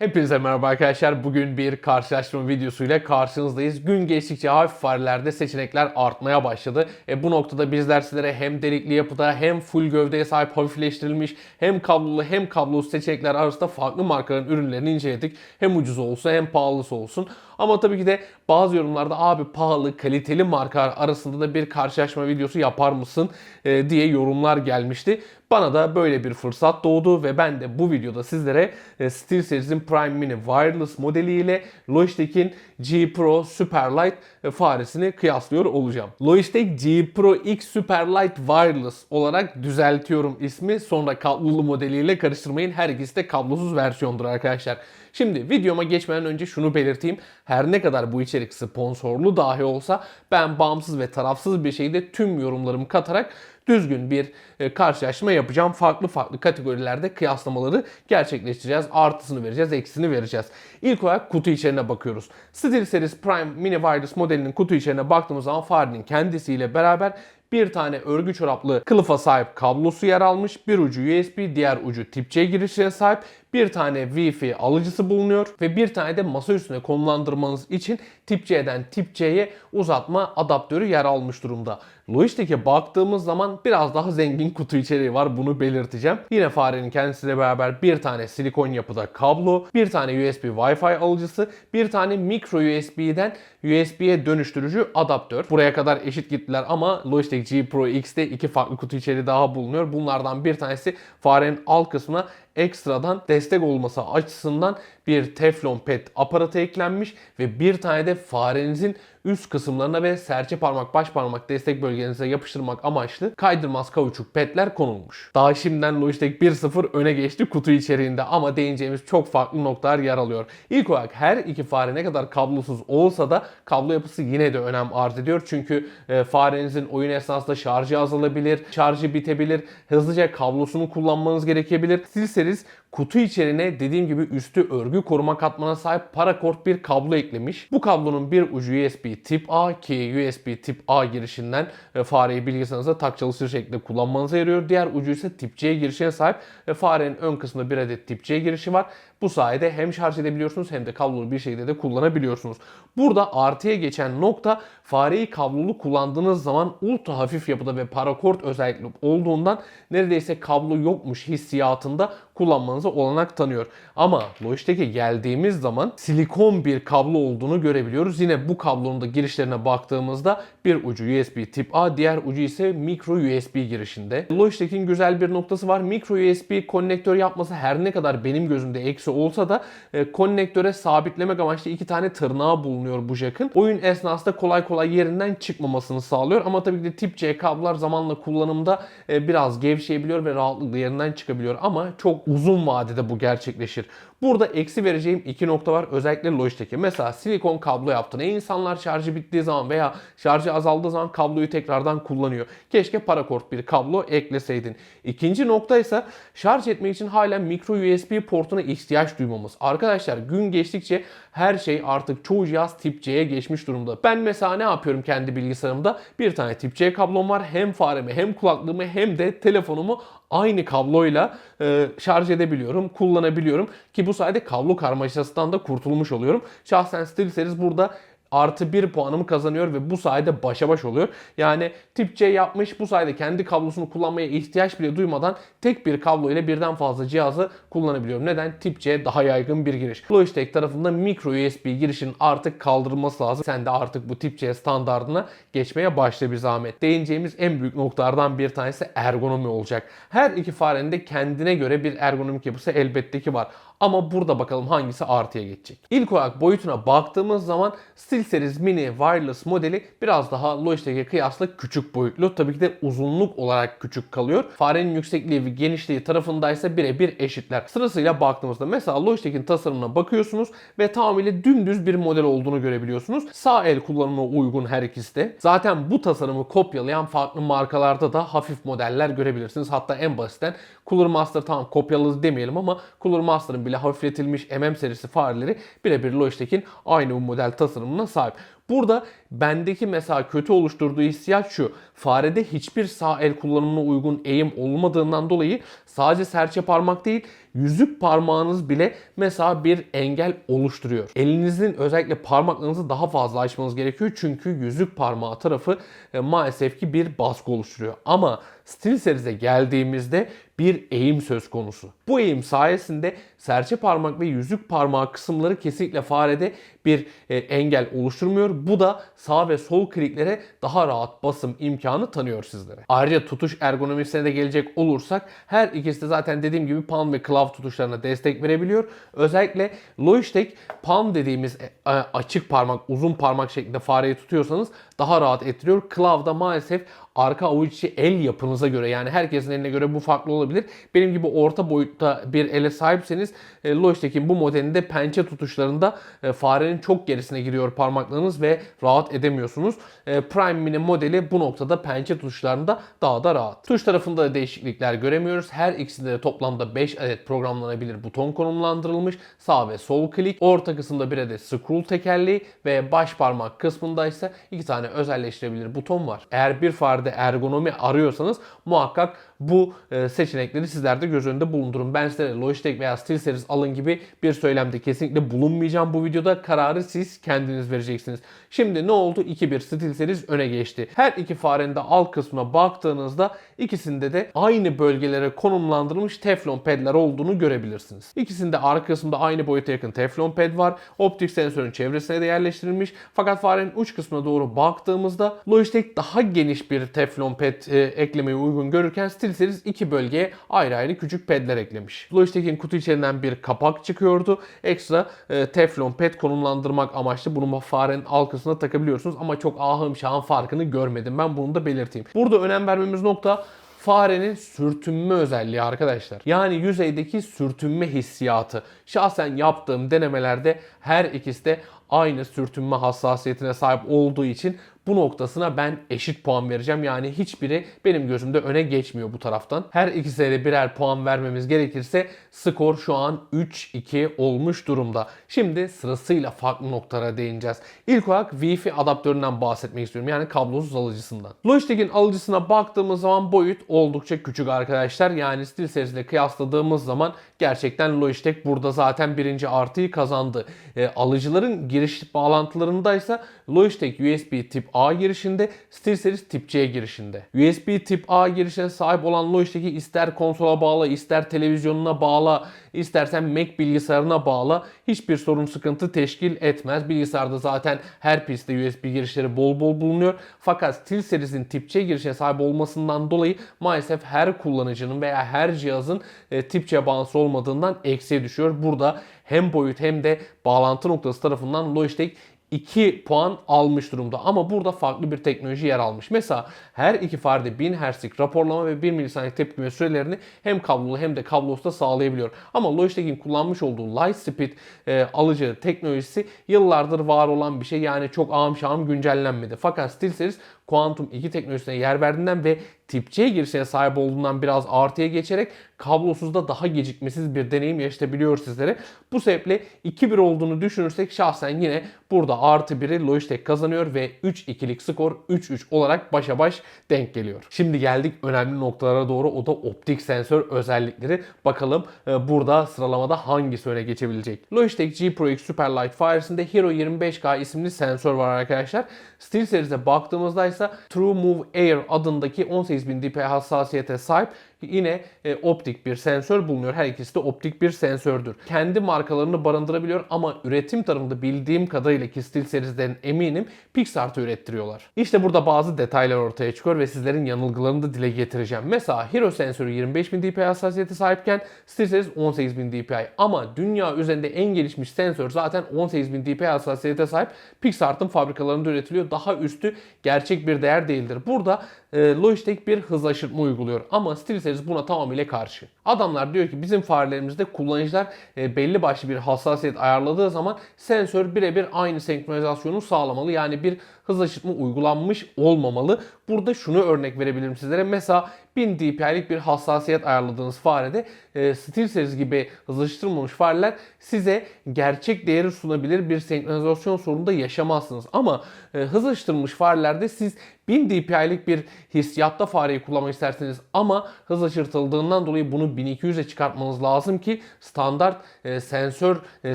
Hepinize merhaba arkadaşlar. Bugün bir karşılaştırma videosuyla karşınızdayız. Gün geçtikçe hafif farelerde seçenekler artmaya başladı. E, bu noktada bizler sizlere hem delikli yapıda hem full gövdeye sahip hafifleştirilmiş hem kablolu hem kablosuz seçenekler arasında farklı markaların ürünlerini inceledik. Hem ucuzu olsun hem pahalısı olsun. Ama tabii ki de bazı yorumlarda abi pahalı kaliteli markalar arasında da bir karşılaşma videosu yapar mısın e, diye yorumlar gelmişti. Bana da böyle bir fırsat doğdu ve ben de bu videoda sizlere e, SteelSeries'in Prime Mini Wireless modeliyle Logitech'in G Pro Superlight e, faresini kıyaslıyor olacağım. Logitech G Pro X Superlight Wireless olarak düzeltiyorum ismi. Sonra kablolu modeliyle karıştırmayın. Her ikisi de kablosuz versiyondur arkadaşlar. Şimdi videoma geçmeden önce şunu belirteyim. Her ne kadar bu içerik sponsorlu dahi olsa ben bağımsız ve tarafsız bir şekilde tüm yorumlarımı katarak düzgün bir e, karşılaştırma yapacağım. Farklı farklı kategorilerde kıyaslamaları gerçekleştireceğiz. Artısını vereceğiz, eksisini vereceğiz. İlk olarak kutu içeriğine bakıyoruz. SteelSeries Prime Mini Wireless modelinin kutu içeriğine baktığımız zaman farenin kendisiyle beraber bir tane örgü çoraplı kılıfa sahip kablosu yer almış. Bir ucu USB, diğer ucu tip C girişine sahip. Bir tane Wi-Fi alıcısı bulunuyor ve bir tane de masa üstüne konumlandırmanız için tip C'den tip C'ye uzatma adaptörü yer almış durumda. Logitech'e baktığımız zaman biraz daha zengin kutu içeriği var bunu belirteceğim. Yine farenin kendisiyle beraber bir tane silikon yapıda kablo, bir tane USB Wi-Fi alıcısı, bir tane micro USB'den USB'ye dönüştürücü adaptör. Buraya kadar eşit gittiler ama Logitech G Pro X'te iki farklı kutu içeriği daha bulunuyor. Bunlardan bir tanesi farenin alt kısmına ekstradan destek olması açısından bir teflon pet aparatı eklenmiş ve bir tane de farenizin üst kısımlarına ve serçe parmak baş parmak destek bölgelerinize yapıştırmak amaçlı kaydırmaz kauçuk petler konulmuş. Daha şimdiden Logitech 1.0 öne geçti kutu içeriğinde ama değineceğimiz çok farklı noktalar yer alıyor. İlk olarak her iki fare ne kadar kablosuz olsa da kablo yapısı yine de önem arz ediyor. Çünkü e, farenizin oyun esnasında şarjı azalabilir, şarjı bitebilir, hızlıca kablosunu kullanmanız gerekebilir. SteelSeries kutu içeriğine dediğim gibi üstü örgü koruma katmana sahip parakort bir kablo eklemiş. Bu kablonun bir ucu USB tip A ki USB tip A girişinden e, fareyi bilgisayarınıza tak çalışır şekilde kullanmanıza yarıyor. Diğer ucu ise tip C girişine sahip ve farenin ön kısmında bir adet tip C girişi var. Bu sayede hem şarj edebiliyorsunuz hem de kablolu bir şekilde de kullanabiliyorsunuz. Burada artıya geçen nokta fareyi kablolu kullandığınız zaman ultra hafif yapıda ve parakort özellikli olduğundan neredeyse kablo yokmuş hissiyatında kullanmanıza olanak tanıyor. Ama Logitech'e geldiğimiz zaman silikon bir kablo olduğunu görebiliyoruz. Yine bu kablonun da girişlerine baktığımızda bir ucu USB tip A, diğer ucu ise micro USB girişinde. Logitech'in güzel bir noktası var. Micro USB konnektör yapması her ne kadar benim gözümde eksi olsa da e, konnektöre sabitlemek amaçlı iki tane tırnağı bulunuyor bu jack'ın. Oyun esnasında kolay kolay yerinden çıkmamasını sağlıyor. Ama tabii ki de tip C kablolar zamanla kullanımda e, biraz gevşeyebiliyor ve rahatlıkla yerinden çıkabiliyor. Ama çok uzun vadede bu gerçekleşir. Burada eksi vereceğim iki nokta var. Özellikle Logitech'e. Mesela silikon kablo yaptın. E insanlar şarjı bittiği zaman veya şarjı azaldığı zaman kabloyu tekrardan kullanıyor. Keşke parakort bir kablo ekleseydin. İkinci nokta ise şarj etmek için hala micro USB portuna ihtiyaç duymamız. Arkadaşlar gün geçtikçe her şey artık çoğu cihaz tip C'ye geçmiş durumda. Ben mesela ne yapıyorum kendi bilgisayarımda? Bir tane tip C kablom var. Hem faremi hem kulaklığımı hem de telefonumu aynı kabloyla e, şarj edebiliyorum, kullanabiliyorum ki bu sayede kablo karmaşasından da kurtulmuş oluyorum. Şahsen SteelSeries burada artı bir puanımı kazanıyor ve bu sayede başa baş oluyor. Yani tip C yapmış bu sayede kendi kablosunu kullanmaya ihtiyaç bile duymadan tek bir kablo ile birden fazla cihazı kullanabiliyorum. Neden? Tip C daha yaygın bir giriş. Logitech tarafında micro USB girişinin artık kaldırılması lazım. Sen de artık bu tip C standartına geçmeye başla bir zahmet. Değineceğimiz en büyük noktalardan bir tanesi ergonomi olacak. Her iki farenin de kendine göre bir ergonomik yapısı elbette ki var. Ama burada bakalım hangisi artıya geçecek. İlk olarak boyutuna baktığımız zaman SteelSeries Mini Wireless modeli biraz daha Logitech'e kıyasla küçük boyutlu. Tabii ki de uzunluk olarak küçük kalıyor. Farenin yüksekliği ve genişliği tarafındaysa birebir eşitler. Sırasıyla baktığımızda mesela Logitech'in tasarımına bakıyorsunuz ve tamamıyla dümdüz bir model olduğunu görebiliyorsunuz. Sağ el kullanımına uygun her ikisi de. Zaten bu tasarımı kopyalayan farklı markalarda da hafif modeller görebilirsiniz. Hatta en basitten Cooler Master tamam kopyaladı demeyelim ama Cooler Master'ın bile hafifletilmiş MM serisi fareleri birebir Logitech'in aynı bu model tasarımına sahip. Burada bendeki mesela kötü oluşturduğu hissiyat şu. Farede hiçbir sağ el kullanımına uygun eğim olmadığından dolayı sadece serçe parmak değil yüzük parmağınız bile mesela bir engel oluşturuyor. Elinizin özellikle parmaklarınızı daha fazla açmanız gerekiyor çünkü yüzük parmağı tarafı e, maalesef ki bir baskı oluşturuyor. Ama SteelSeries'e geldiğimizde bir eğim söz konusu. Bu eğim sayesinde serçe parmak ve yüzük parmağı kısımları kesinlikle farede bir e, engel oluşturmuyor. Bu da sağ ve sol kliklere daha rahat basım imkanı tanıyor sizlere. Ayrıca tutuş ergonomisine de gelecek olursak her ikisi de zaten dediğim gibi palm ve clav tutuşlarına destek verebiliyor. Özellikle Logitech palm dediğimiz e, açık parmak, uzun parmak şeklinde fareyi tutuyorsanız daha rahat ettiriyor. Clav'da maalesef arka avuç içi el yapınıza göre yani herkesin eline göre bu farklı olabilir. Benim gibi orta boyutta bir ele sahipseniz e, Logitech'in bu modelinde pençe tutuşlarında e, farenin çok gerisine giriyor parmaklarınız ve rahat edemiyorsunuz. E, Prime Mini modeli bu noktada pençe tuşlarında daha da rahat. Tuş tarafında da değişiklikler göremiyoruz. Her ikisinde de toplamda 5 adet programlanabilir buton konumlandırılmış. Sağ ve sol klik. Orta kısımda bir adet scroll tekerleği ve baş parmak kısmında ise iki tane özelleştirebilir buton var. Eğer bir farede ergonomi arıyorsanız muhakkak bu e, seçenekleri sizler de göz önünde bulundurun. Ben size Logitech veya SteelSeries alın gibi bir söylemde kesinlikle bulunmayacağım bu videoda. Kararı siz kendiniz vereceksiniz. Şimdi ne oldu? 2-1 SteelSeries öne geçti. Her iki farenin de alt kısmına baktığınızda ikisinde de aynı bölgelere konumlandırılmış teflon pedler olduğunu görebilirsiniz. İkisinde arka kısmında aynı boyuta yakın teflon ped var. Optik sensörün çevresine de yerleştirilmiş. Fakat farenin uç kısmına doğru baktığımızda Logitech daha geniş bir teflon ped e, eklemeyi uygun görürken SteelSeries iki bölgeye ayrı ayrı küçük pedler eklemiş. Logitech'in kutu içerisinden bir kapak çıkıyordu. Ekstra e, teflon ped konumlandırmak amaçlı bunu farenin alt kısmına takabiliyorsunuz ama çok ahım şahım farkını görmedim. Ben bunu da belirteyim. Burada önem vermemiz nokta farenin sürtünme özelliği arkadaşlar. Yani yüzeydeki sürtünme hissiyatı. Şahsen yaptığım denemelerde her ikisi de aynı sürtünme hassasiyetine sahip olduğu için bu noktasına ben eşit puan vereceğim. Yani hiçbiri benim gözümde öne geçmiyor bu taraftan. Her ikisine de birer puan vermemiz gerekirse skor şu an 3-2 olmuş durumda. Şimdi sırasıyla farklı noktalara değineceğiz. İlk olarak Wi-Fi adaptöründen bahsetmek istiyorum. Yani kablosuz alıcısından. Logitech'in alıcısına baktığımız zaman boyut oldukça küçük arkadaşlar. Yani SteelSeries ile kıyasladığımız zaman gerçekten Logitech burada zaten birinci artıyı kazandı. E, alıcıların giriş bağlantılarındaysa Logitech USB tip A girişinde, SteelSeries tip C girişinde. USB tip A girişine sahip olan Logitech'i ister konsola bağla, ister televizyonuna bağla, istersen Mac bilgisayarına bağla hiçbir sorun sıkıntı teşkil etmez. Bilgisayarda zaten her pistte USB girişleri bol bol bulunuyor. Fakat SteelSeries'in tip C girişine sahip olmasından dolayı maalesef her kullanıcının veya her cihazın e, tip C bağlantısı olmadığından eksiye düşüyor. Burada hem boyut hem de bağlantı noktası tarafından Logitech 2 puan almış durumda. Ama burada farklı bir teknoloji yer almış. Mesela her iki farede 1000 Hz'lik raporlama ve 1 milisaniye tepkime sürelerini hem kablolu hem de kablosuz da sağlayabiliyor. Ama Logitech'in kullanmış olduğu Lightspeed e, alıcı teknolojisi yıllardır var olan bir şey. Yani çok ağım şahım güncellenmedi. Fakat SteelSeries Quantum 2 teknolojisine yer verdiğinden ve tip C girişine sahip olduğundan biraz artıya geçerek kablosuzda daha gecikmesiz bir deneyim yaşatabiliyor sizlere. Bu sebeple 2-1 olduğunu düşünürsek şahsen yine burada artı 1'i Logitech kazanıyor ve 3-2'lik skor 3-3 olarak başa baş denk geliyor. Şimdi geldik önemli noktalara doğru o da optik sensör özellikleri. Bakalım e, burada sıralamada hangisi öne geçebilecek. Logitech G Pro X Superlight Fires'inde Hero 25K isimli sensör var arkadaşlar. SteelSeries'e baktığımızda ise True Move Air adındaki 18000 dpi hassasiyete sahip yine e, optik bir sensör bulunuyor. Her ikisi de optik bir sensördür. Kendi markalarını barındırabiliyor ama üretim tarafında bildiğim kadarıyla ki SteelSeries'den eminim Pixart'ı ürettiriyorlar. İşte burada bazı detaylar ortaya çıkıyor ve sizlerin yanılgılarını da dile getireceğim. Mesela Hero sensörü 25000 dpi hassasiyete sahipken SteelSeries 18000 dpi ama dünya üzerinde en gelişmiş sensör zaten 18000 dpi hassasiyete sahip Pixart'ın fabrikalarında üretiliyor. Daha üstü gerçek bir değer değildir. Burada Logitech bir hız uyguluyor ama SteelSeries buna tamamıyla karşı. Adamlar diyor ki bizim farelerimizde kullanıcılar e, belli başlı bir hassasiyet ayarladığı zaman sensör birebir aynı senkronizasyonu sağlamalı. Yani bir hız aşırtma uygulanmış olmamalı. Burada şunu örnek verebilirim sizlere. Mesela 1000 dpi'lik bir hassasiyet ayarladığınız farede e, SteelSeries gibi hızlaştırılmamış fareler size gerçek değeri sunabilir bir senkronizasyon sorunu da yaşamazsınız. Ama e, hızlaştırılmış farelerde siz 1000 dpi'lik bir hissiyatta fareyi kullanmak isterseniz ama hız aşırtıldığından dolayı bunu 1200'e çıkartmanız lazım ki standart e, sensör e,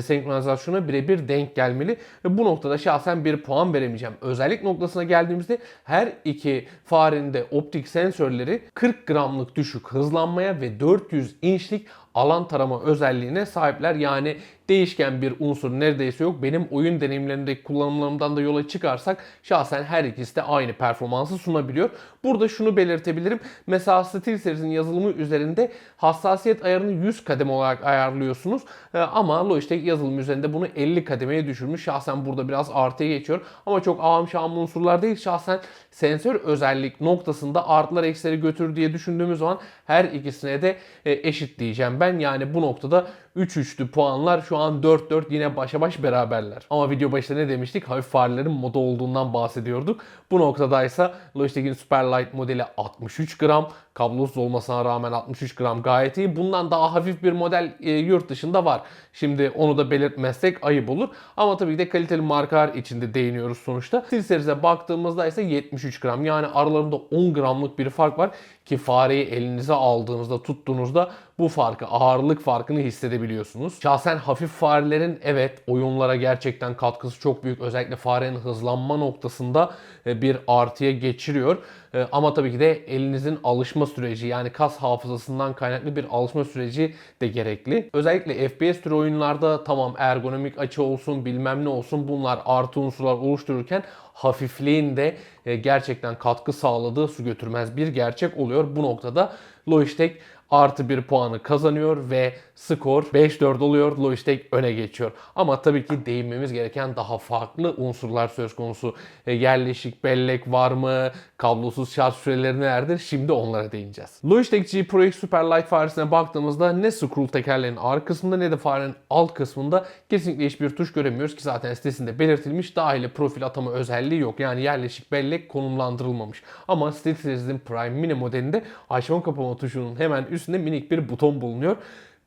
senkronizasyona birebir denk gelmeli. Ve bu noktada şahsen bir puan veremeyeceğim. Özellik noktasına geldiğimizde her iki farenin de optik sensörleri 40 gramlık düşük hızlanmaya ve 400 inçlik alan tarama özelliğine sahipler. Yani değişken bir unsur neredeyse yok. Benim oyun deneyimlerindeki kullanımlarımdan da yola çıkarsak şahsen her ikisi de aynı performansı sunabiliyor. Burada şunu belirtebilirim. Mesela SteelSeries'in yazılımı üzerinde hassasiyet ayarını 100 kademe olarak ayarlıyorsunuz. Ee, ama Logitech yazılım üzerinde bunu 50 kademeye düşürmüş. Şahsen burada biraz artıya geçiyor. Ama çok ağam şahım unsurlar değil. Şahsen sensör özellik noktasında artlar eksileri götür diye düşündüğümüz zaman her ikisine de e, eşit diyeceğim ben. Yani bu noktada 3-3'lü puanlar şu an 4-4 yine başa baş beraberler. Ama video başında ne demiştik? Hafif farelerin moda olduğundan bahsediyorduk. Bu noktadaysa Logitech'in Superlight modeli 63 gram. Kablosuz olmasına rağmen 63 gram gayet iyi. Bundan daha hafif bir model e, yurt dışında var. Şimdi onu da belirtmezsek ayıp olur. Ama tabii ki de kaliteli markalar içinde değiniyoruz sonuçta. SteelSeries'e baktığımızda ise 73 gram. Yani aralarında 10 gramlık bir fark var. Ki fareyi elinize aldığınızda, tuttuğunuzda bu farkı, ağırlık farkını hissedebiliyorsunuz. Şahsen hafif farelerin evet oyunlara gerçekten katkısı çok büyük. Özellikle farenin hızlanma noktasında e, bir artıya geçiriyor. E, Ama tabii ki de elinizin alışma süreci yani kas hafızasından kaynaklı bir alışma süreci de gerekli. Özellikle FPS türü oyunlarda tamam ergonomik açı olsun bilmem ne olsun bunlar artı unsurlar oluştururken hafifliğin de e, gerçekten katkı sağladığı su götürmez bir gerçek oluyor. Bu noktada Logitech artı bir puanı kazanıyor ve skor 5-4 oluyor. Logitech öne geçiyor. Ama tabii ki değinmemiz gereken daha farklı unsurlar söz konusu. E, yerleşik bellek var mı? Kablosuz şarj süreleri nelerdir? Şimdi onlara değineceğiz. Logitech G Pro X Superlight faresine baktığımızda ne scroll tekerleğinin arka kısmında ne de farenin alt kısmında kesinlikle hiçbir tuş göremiyoruz ki zaten sitesinde belirtilmiş dahili profil atama özelliği yok. Yani yerleşik bellek konumlandırılmamış. Ama SteelSeries'in Prime Mini modelinde açma kapama tuşunun hemen üstünde minik bir buton bulunuyor.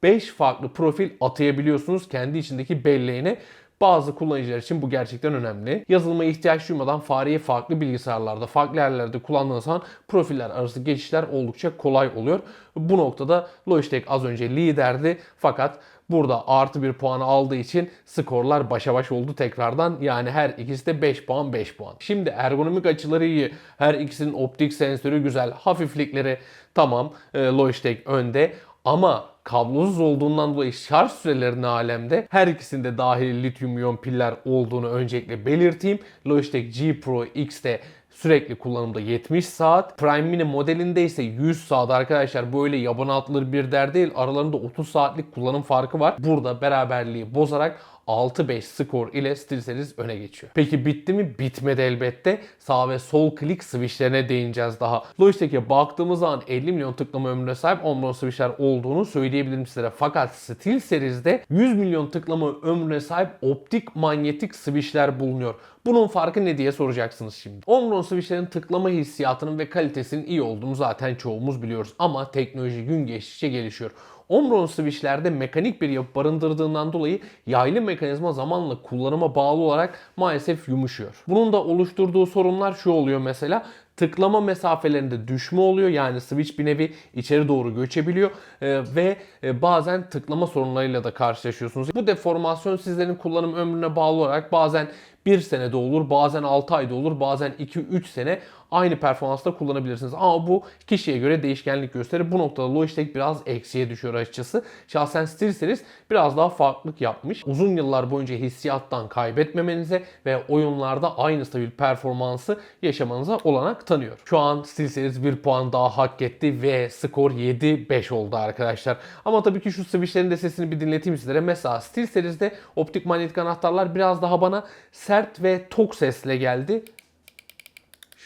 5 farklı profil atayabiliyorsunuz kendi içindeki belleğine. Bazı kullanıcılar için bu gerçekten önemli. Yazılıma ihtiyaç duymadan fareyi farklı bilgisayarlarda, farklı yerlerde kullandığınız zaman profiller arası geçişler oldukça kolay oluyor. Bu noktada Logitech az önce liderdi fakat burada artı bir puanı aldığı için skorlar başa baş oldu tekrardan. Yani her ikisi de 5 puan 5 puan. Şimdi ergonomik açıları iyi. Her ikisinin optik sensörü güzel. Hafiflikleri tamam. E, Logitech önde. Ama kablosuz olduğundan dolayı şarj sürelerinin alemde her ikisinde dahil lityum iyon piller olduğunu öncelikle belirteyim. Logitech G Pro X'te sürekli kullanımda 70 saat. Prime Mini modelinde ise 100 saat arkadaşlar. Böyle yabana atılır bir der değil. Aralarında 30 saatlik kullanım farkı var. Burada beraberliği bozarak 6-5 skor ile SteelSeries öne geçiyor. Peki bitti mi? Bitmedi elbette. Sağ ve sol klik switchlerine değineceğiz daha. Logitech'e baktığımız zaman 50 milyon tıklama ömrüne sahip Omron switchler olduğunu söyleyebilirim sizlere. Fakat SteelSeries'de 100 milyon tıklama ömrüne sahip optik manyetik switchler bulunuyor. Bunun farkı ne diye soracaksınız şimdi. Omron switchlerin tıklama hissiyatının ve kalitesinin iyi olduğunu zaten çoğumuz biliyoruz. Ama teknoloji gün geçtikçe gelişiyor. Omron switchlerde mekanik bir yapı barındırdığından dolayı yaylı mekanizma zamanla kullanıma bağlı olarak maalesef yumuşuyor. Bunun da oluşturduğu sorunlar şu oluyor mesela tıklama mesafelerinde düşme oluyor. Yani switch bir nevi içeri doğru göçebiliyor Ee, ve e, bazen tıklama sorunlarıyla da karşılaşıyorsunuz. Bu deformasyon sizlerin kullanım ömrüne bağlı olarak bazen 1 senede olur, bazen 6 ayda olur, bazen 2-3 sene aynı performansta kullanabilirsiniz. Ama bu kişiye göre değişkenlik gösterir. Bu noktada Logitech biraz eksiye düşüyor açıkçası. Şahsen SteelSeries biraz daha farklılık yapmış. Uzun yıllar boyunca hissiyattan kaybetmemenize ve oyunlarda aynı stabil performansı yaşamanıza olanak tanıyor. Şu an SteelSeries bir puan daha hak etti ve skor 7-5 oldu arkadaşlar. Ama tabii ki şu switchlerin de sesini bir dinleteyim sizlere. Mesela SteelSeries'de optik manyetik anahtarlar biraz daha bana sert ve tok sesle geldi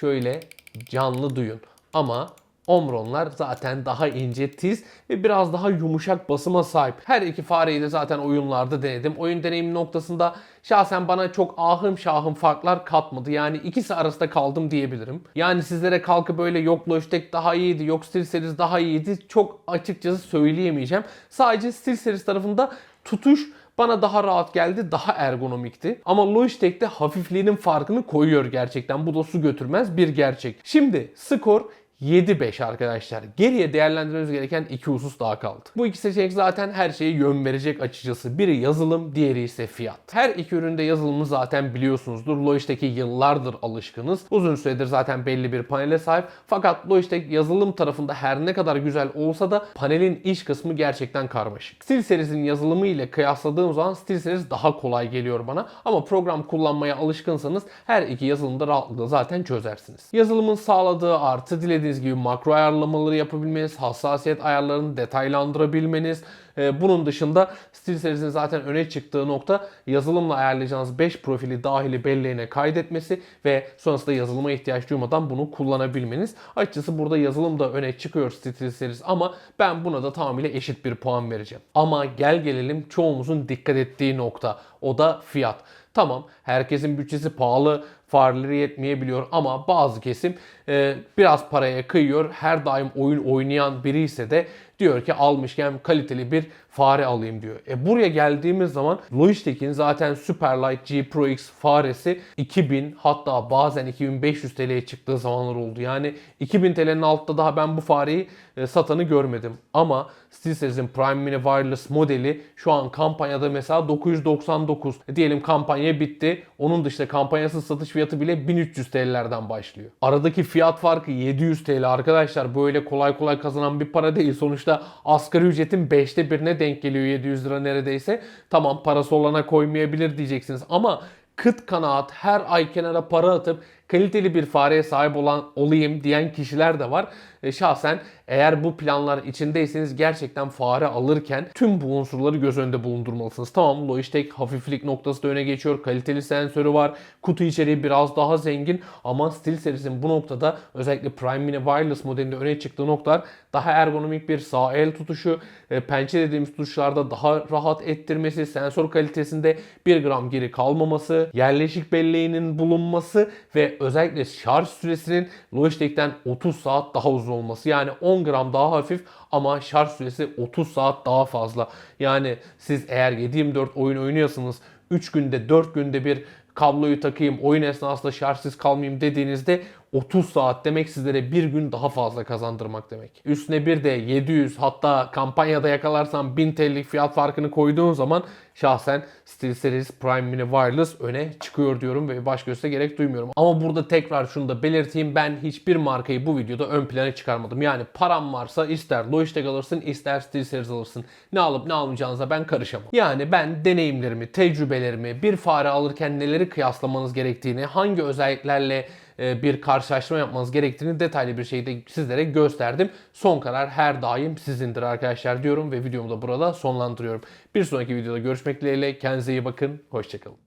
şöyle canlı duyun. Ama Omronlar zaten daha ince, tiz ve biraz daha yumuşak basıma sahip. Her iki fareyi de zaten oyunlarda denedim. Oyun deneyimi noktasında şahsen bana çok ahım şahım farklar katmadı. Yani ikisi arasında kaldım diyebilirim. Yani sizlere kalkıp böyle yok Logitech daha iyiydi, yok SteelSeries daha iyiydi çok açıkçası söyleyemeyeceğim. Sadece SteelSeries tarafında tutuş bana daha rahat geldi, daha ergonomikti. Ama Logitech'te hafifliğinin farkını koyuyor gerçekten. Bu da su götürmez bir gerçek. Şimdi skor 7-5 arkadaşlar. Geriye değerlendirmemiz gereken iki husus daha kaldı. Bu iki seçenek zaten her şeye yön verecek açıkçası. Biri yazılım, diğeri ise fiyat. Her iki üründe yazılımı zaten biliyorsunuzdur. Logitech'e yıllardır alışkınız. Uzun süredir zaten belli bir panele sahip. Fakat Logitech yazılım tarafında her ne kadar güzel olsa da panelin iç kısmı gerçekten karmaşık. SteelSeries'in yazılımı ile kıyasladığım zaman SteelSeries daha kolay geliyor bana. Ama program kullanmaya alışkınsanız her iki yazılımda rahatlıkla zaten çözersiniz. Yazılımın sağladığı artı dilediğiniz gibi makro ayarlamaları yapabilmeniz, hassasiyet ayarlarını detaylandırabilmeniz, ee, bunun dışında SteelSeries'in zaten öne çıktığı nokta yazılımla ayarlayacağınız 5 profili dahili belleğine kaydetmesi ve sonrasında yazılıma ihtiyaç duymadan bunu kullanabilmeniz. Açıkçası burada yazılım da öne çıkıyor SteelSeries ama ben buna da tamamıyla eşit bir puan vereceğim. Ama gel gelelim çoğumuzun dikkat ettiği nokta. O da fiyat. Tamam herkesin bütçesi pahalı, fareleri yetmeyebiliyor ama bazı kesim e, biraz paraya kıyıyor. Her daim oyun oynayan biri ise de diyor ki almışken kaliteli bir fare alayım diyor. E buraya geldiğimiz zaman Logitech'in zaten Superlight G Pro X faresi 2000 hatta bazen 2500 TL'ye çıktığı zamanlar oldu. Yani 2000 TL'nin altında daha ben bu fareyi e, satanı görmedim. Ama SteelSeries'in Prime Mini Wireless modeli şu an kampanyada mesela 999. E diyelim kampanya bitti. Onun dışında kampanyasız satış fiyatı bile 1300 TL'lerden başlıyor. Aradaki fiyat farkı 700 TL arkadaşlar. Böyle kolay kolay kazanan bir para değil. Sonuçta asgari ücretin 5'te birine denk geliyor 700 lira neredeyse. Tamam parası olana koymayabilir diyeceksiniz ama kıt kanaat her ay kenara para atıp kaliteli bir fareye sahip olan olayım diyen kişiler de var. E, şahsen eğer bu planlar içindeyseniz gerçekten fare alırken tüm bu unsurları göz önünde bulundurmalısınız. Tamam Logitech hafiflik noktası da öne geçiyor. Kaliteli sensörü var. Kutu içeriği biraz daha zengin ama SteelSeries'in bu noktada özellikle Prime Mini Wireless modelinde öne çıktığı noktalar daha ergonomik bir sağ el tutuşu, e, pençe dediğimiz tutuşlarda daha rahat ettirmesi, sensör kalitesinde 1 gram geri kalmaması, yerleşik belleğinin bulunması ve özellikle şarj süresinin Logitech'ten 30 saat daha uzun olması. Yani 10 gram daha hafif ama şarj süresi 30 saat daha fazla. Yani siz eğer 7-24 oyun oynuyorsanız 3 günde 4 günde bir kabloyu takayım oyun esnasında şarjsız kalmayayım dediğinizde 30 saat demek sizlere bir gün daha fazla kazandırmak demek. Üstüne bir de 700 hatta kampanyada yakalarsan 1000 TL'lik fiyat farkını koyduğun zaman şahsen SteelSeries Prime Mini Wireless öne çıkıyor diyorum ve baş göze gerek duymuyorum. Ama burada tekrar şunu da belirteyim ben hiçbir markayı bu videoda ön plana çıkarmadım. Yani param varsa ister Logitech alırsın ister SteelSeries alırsın. Ne alıp ne almayacağınıza ben karışamam. Yani ben deneyimlerimi, tecrübelerimi, bir fare alırken neleri kıyaslamanız gerektiğini, hangi özelliklerle bir karşılaştırma yapmanız gerektiğini detaylı bir şekilde sizlere gösterdim. Son karar her daim sizindir arkadaşlar diyorum ve videomu da burada sonlandırıyorum. Bir sonraki videoda görüşmek dileğiyle. Kendinize iyi bakın. Hoşçakalın.